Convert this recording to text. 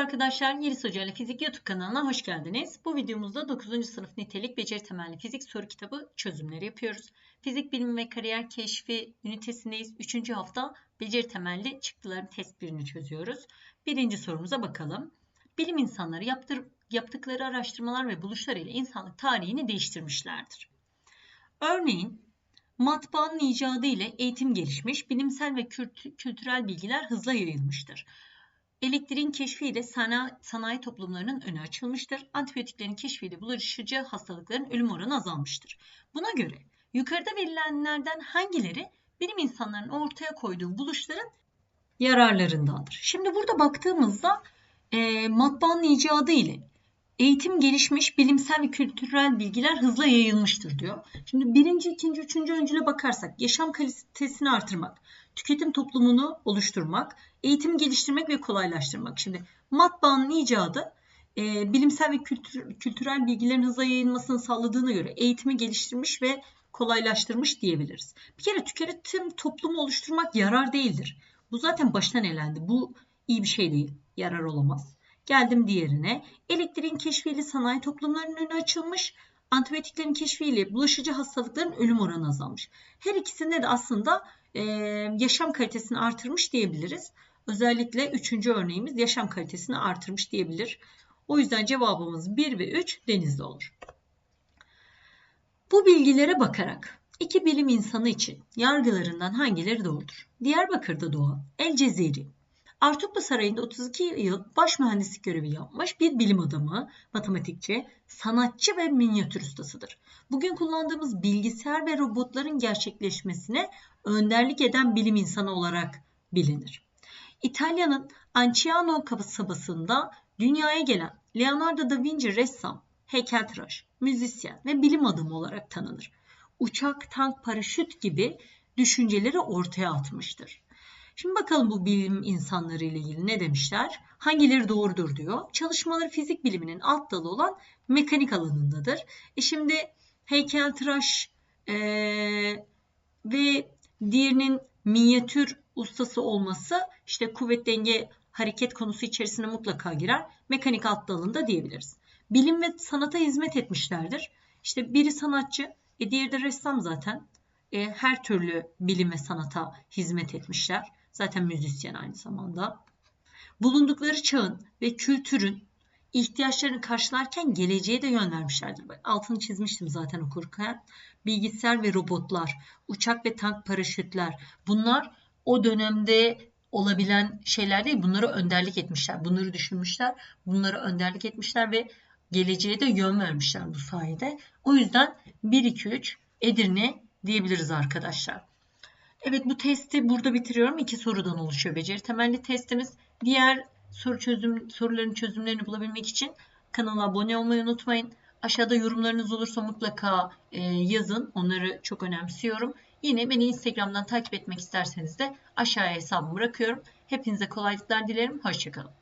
arkadaşlar, Yeliz Hoca ile Fizik YouTube kanalına hoş geldiniz. Bu videomuzda 9. sınıf nitelik beceri temelli fizik soru kitabı çözümleri yapıyoruz. Fizik bilimi ve kariyer keşfi ünitesindeyiz. 3. hafta beceri temelli çıktıların test birini çözüyoruz. Birinci sorumuza bakalım. Bilim insanları yaptır, yaptıkları araştırmalar ve buluşlar ile insanlık tarihini değiştirmişlerdir. Örneğin matbaanın icadı ile eğitim gelişmiş, bilimsel ve kültü- kültürel bilgiler hızla yayılmıştır. Elektriğin keşfiyle sanayi, sanayi toplumlarının önü açılmıştır. Antibiyotiklerin keşfiyle bulaşıcı hastalıkların ölüm oranı azalmıştır. Buna göre yukarıda verilenlerden hangileri bilim insanlarının ortaya koyduğu buluşların yararlarındandır? Şimdi burada baktığımızda e, matbaanın icadı ile eğitim gelişmiş, bilimsel ve kültürel bilgiler hızla yayılmıştır diyor. Şimdi birinci, ikinci, üçüncü öncüle bakarsak yaşam kalitesini artırmak, tüketim toplumunu oluşturmak, eğitim geliştirmek ve kolaylaştırmak. Şimdi matbaanın icadı e, bilimsel ve kültür, kültürel bilgilerin hızla yayılmasını sağladığına göre eğitimi geliştirmiş ve kolaylaştırmış diyebiliriz. Bir kere tüketim toplumu oluşturmak yarar değildir. Bu zaten baştan elendi. Bu iyi bir şey değil. Yarar olamaz. Geldim diğerine. Elektriğin keşfiyle sanayi toplumlarının önü açılmış. Antibiyotiklerin keşfiyle bulaşıcı hastalıkların ölüm oranı azalmış. Her ikisinde de aslında e, yaşam kalitesini artırmış diyebiliriz. Özellikle üçüncü örneğimiz yaşam kalitesini artırmış diyebilir. O yüzden cevabımız 1 ve 3 denizli olur. Bu bilgilere bakarak iki bilim insanı için yargılarından hangileri doğrudur? Diyarbakır'da doğan El Cezeri, Artuklu Sarayı'nda 32 yıl baş mühendislik görevi yapmış bir bilim adamı, matematikçi, sanatçı ve minyatür ustasıdır. Bugün kullandığımız bilgisayar ve robotların gerçekleşmesine önderlik eden bilim insanı olarak bilinir. İtalya'nın Anciano kasabasında dünyaya gelen Leonardo da Vinci ressam, heykeltıraş, müzisyen ve bilim adamı olarak tanınır. Uçak, tank, paraşüt gibi düşünceleri ortaya atmıştır. Şimdi bakalım bu bilim insanları ile ilgili ne demişler? Hangileri doğrudur diyor. Çalışmaları fizik biliminin alt dalı olan mekanik alanındadır. E şimdi heykeltıraş e, ve diğerinin minyatür ustası olması işte kuvvet denge hareket konusu içerisine mutlaka girer. Mekanik alt dalında diyebiliriz. Bilim ve sanata hizmet etmişlerdir. İşte biri sanatçı, e diğeri de ressam zaten. E, her türlü bilim ve sanata hizmet etmişler. Zaten müzisyen aynı zamanda. Bulundukları çağın ve kültürün ihtiyaçlarını karşılarken geleceğe de yön vermişlerdir. Altını çizmiştim zaten okurken. Bilgisayar ve robotlar, uçak ve tank paraşütler bunlar o dönemde olabilen şeyler değil. Bunlara önderlik etmişler. Bunları düşünmüşler. Bunlara önderlik etmişler ve geleceğe de yön vermişler bu sayede. O yüzden 1 2 3 Edirne diyebiliriz arkadaşlar. Evet bu testi burada bitiriyorum. İki sorudan oluşuyor beceri temelli testimiz. Diğer soru çözüm soruların çözümlerini bulabilmek için kanala abone olmayı unutmayın. Aşağıda yorumlarınız olursa mutlaka e, yazın. Onları çok önemsiyorum. Yine beni Instagram'dan takip etmek isterseniz de aşağıya hesabımı bırakıyorum. Hepinize kolaylıklar dilerim. Hoşçakalın.